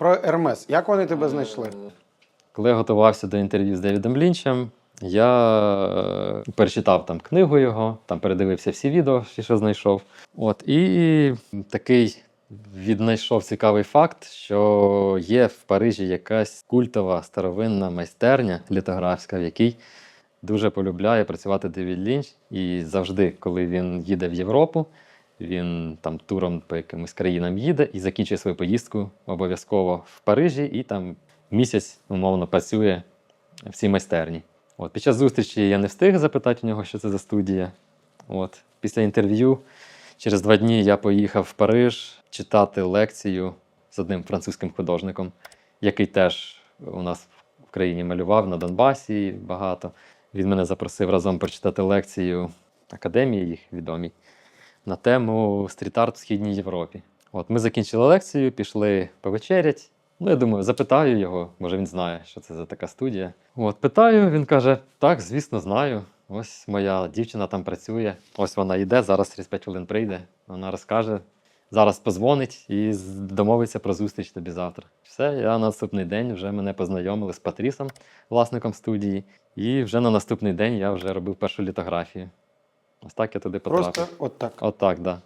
про Ермес. Як вони тебе знайшли? Коли я готувався до інтерв'ю з Девідом Лінчем, я е, перечитав там книгу його, там передивився всі відео, що знайшов. От, і такий віднайшов цікавий факт, що є в Парижі якась культова старовинна майстерня літографська, в якій дуже полюбляє працювати Девід Лінч. І завжди, коли він їде в Європу, він там туром по якимось країнам їде і закінчує свою поїздку обов'язково в Парижі, і там місяць умовно працює в цій майстерні. От, під час зустрічі я не встиг запитати у нього, що це за студія. От, після інтерв'ю, через два дні я поїхав в Париж читати лекцію з одним французьким художником, який теж у нас в країні малював на Донбасі багато. Він мене запросив разом прочитати лекцію академії їх відомій на тему стріт-арт в Східній Європі. От ми закінчили лекцію, пішли повечерять. Ну, я думаю, запитаю його, може він знає, що це за така студія. От, питаю, він каже: так, звісно, знаю. Ось моя дівчина там працює. Ось вона йде, зараз через 5 хвилин прийде. Вона розкаже, зараз позвонить і домовиться про зустріч тобі завтра. Все, я на наступний день вже мене познайомили з Патрісом, власником студії. І вже на наступний день я вже робив першу літографію. Ось так я туди потрапив. Просто от так. От так. Да.